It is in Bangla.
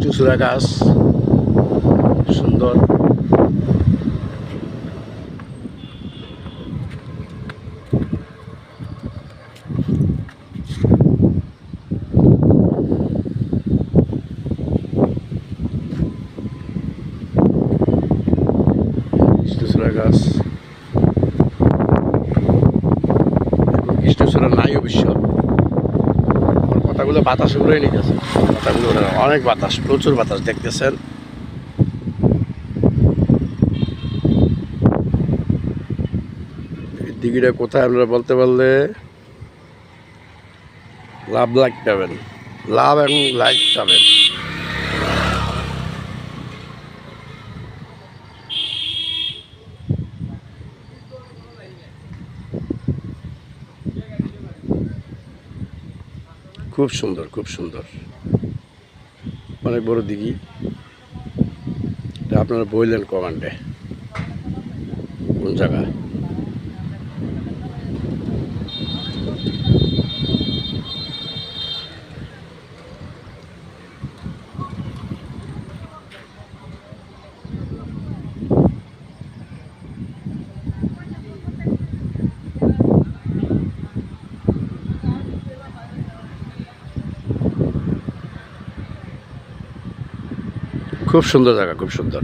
কৃষ্ণচূড়া গাছ। সুন্দর। কৃষ্ণচূড়া গাছ। কৃষ্ণচূড়া নাই অবশ্য। পাতাগুলো বাতাস উড়ে নিয়ে গেছে পাতাগুলো অনেক বাতাস, প্রচুর বাতাস, দেখতেছেন? দিঘিটা কোথায় আপনারা বলতে পারলে? লাভ লাইক পাবেন। লাভ এবং লাইক পাবেন। খুব সুন্দর খুব সুন্দর। অনেক বড় দিঘি। আপনারা বললেন কমান্ডে। কোন জায়গা? খুব সুন্দর জায়গা খুব সুন্দর।